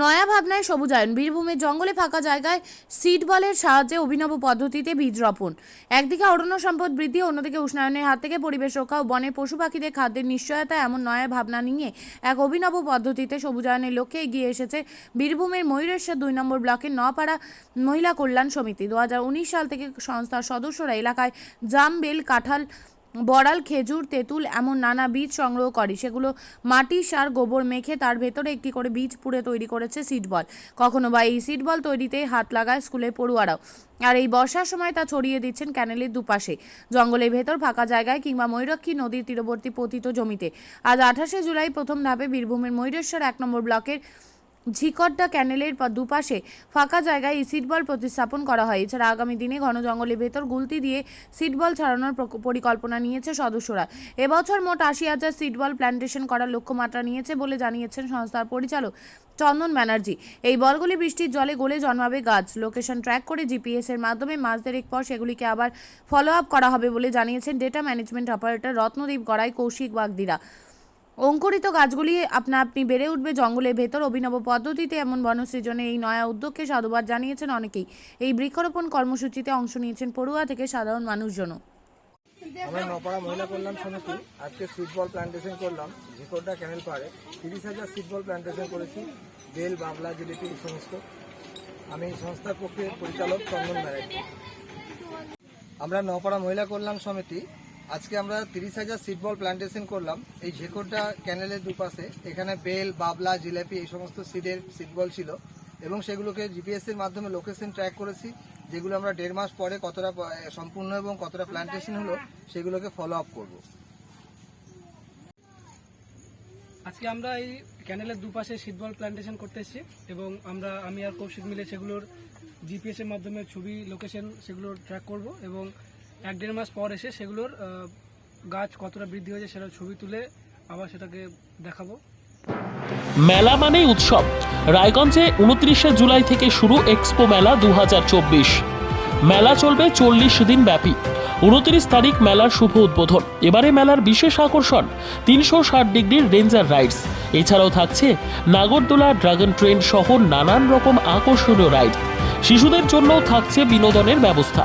নয়া ভাবনায় সবুজায়ন। বীরভূমের জঙ্গলে ফাঁকা জায়গায় সিড বলের সাহায্যে অভিনব পদ্ধতিতে বীজ রোপণ। একদিকে অরণ্য সম্পদ বৃদ্ধি, অন্যদিকে উষ্ণায়নের হাত থেকে পরিবেশ রক্ষা ও বনের পশু পাখিদের খাদ্যের নিশ্চয়তা এমন নয়া ভাবনা নিয়ে এক অভিনব পদ্ধতিতে সবুজায়নের লক্ষ্যে এগিয়ে এসেছে বীরভূমের ময়ূরেশ্বর দুই নম্বর ব্লকের নপাড়া মহিলা কল্যাণ সমিতি। দু হাজার উনিশ সাল থেকে সংস্থার সদস্যরা এলাকায় জাম বেল কাঁঠাল বড়াল, খেজুর, তেঁতুল এমন নানা বীজ সংগ্রহ করে। সেগুলো মাটি, সার, গোবর মেখে তার ভেতরে একটি করে বীজ পুড়ে তৈরি করেছে সিড বল কখনো বা এই সিড বল তৈরিতে হাত লাগায় স্কুলের পড়ুয়ারাও। আর এই বর্ষার সময় তা ছড়িয়ে দিচ্ছেন ক্যানেলের দুপাশে। জঙ্গলের ভেতর ফাঁকা জায়গায় কিংবা ময়ূরক্ষী নদীর তীরবর্তী পতিত জমিতে। আজ আঠাশে জুলাই প্রথম ধাপে বীরভূমের ময়ূরেশ্বর এক নম্বর ব্লকের ঝিকড্ডা ক্যানেলের দুপাশে ফাঁকা জায়গায় সিটবল প্রতিস্থাপন করা হয়। এছাড়া আগামী দিনে ঘন জঙ্গলের ভেতর গুলতি দিয়ে সিটবল ছাড়ানোর পরিকল্পনা নিয়েছে সদস্যরা। এবছর মোট আশি হাজার সিটবল প্ল্যান্টেশন করার লক্ষ্যমাত্রা নিয়েছে বলে জানিয়েছেন সংস্থার পরিচালক চন্দন ব্যানার্জি। এই বলগুলি বৃষ্টির জলে গলে জন্মাবে গাছ। লোকেশন ট্র্যাক করে জিপিএস এর মাধ্যমে মাস দেড়েক পর সেগুলিকে আবার ফলো আপ করা হবে বলে জানিয়েছেন data management operator Ratnadip Garai, Kaushik বাগদিরা। অঙ্কুরিত গাছগুলি আপনা আপনি বেড়ে উঠবে জঙ্গলের ভেতর। অভিনব পদ্ধতিতে এমন বনসৃজনে এই নয়া উদ্যোগকে সাধুবাদ জানিয়েছেন অনেকেই। এই বৃক্ষরোপণ কর্মসূচিতে অংশ নিয়েছেন পড়ুয়া থেকে সাধারণ মানুষজনও। আমরা নপাড়া মহিলা কল্যাণ সমিতি আজকে সিড বল প্ল্যান্টেশন করলাম। ঝিকোড্ডা ক্যানেল পাড়ে তিরিশ হাজার সিড বল প্ল্যান্টেশন করেছি। বেল, বাবলা, জিলিপি এই সমস্ত। আমি সংস্থার পক্ষে পরিচালক চন্দন ব্যানার্জি। আমরা নপাড়া মহিলা কল্যাণ সমিতি আজকে আমরা তিরিশ হাজার সিড বল প্ল্যান্টেশন করলাম। এই ঝেকোড্ডা ক্যানেলের দুপাশে। এখানে বেল, বাবলা, জিলাপি এই সমস্ত সিডের সিড বল ছিল। এবং সেগুলোকে জিপিএস এর মাধ্যমে লোকেশন ট্র্যাক করেছি, যেগুলো আমরা দেড় মাস পরে কতটা সম্পূর্ণ এবং কতটা প্ল্যান্টেশন হলো, সেগুলোকে ফলো আপ করব। আজকে আমরা এই ক্যানেলের দুপাশে সিটবল প্ল্যান্টেশন করতে এসেছি এবং আমরা, আমি আর কৌশিক মিলে সেগুলোর জিপিএস এর মাধ্যমে ছবি লোকেশন সেগুলো ট্র্যাক করব এবং এক দেড় মাস পর এসে সেগুলোর গাছ কতটা বৃদ্ধি হয়েছে সেটা ছবি তুলে আবার সেটাকে দেখাবো। মেলা মানেই উৎসব। রায়গঞ্জে উনত্রিশে জুলাই থেকে শুরু এক্সপো মেলা দু হাজার চব্বিশ। মেলা চলবে চল্লিশ দিন ব্যাপী। উনত্রিশ তারিখ মেলার শুভ উদ্বোধন। এবারে মেলার বিশেষ আকর্ষণ তিনশো ষাট ডিগ্রির রেঞ্জার রাইডস। এছাড়াও থাকছে নাগরদোলা ড্রাগন ট্রেন সহ নানান রকম আকর্ষণীয় রাইড। শিশুদের জন্যও থাকছে বিনোদনের ব্যবস্থা।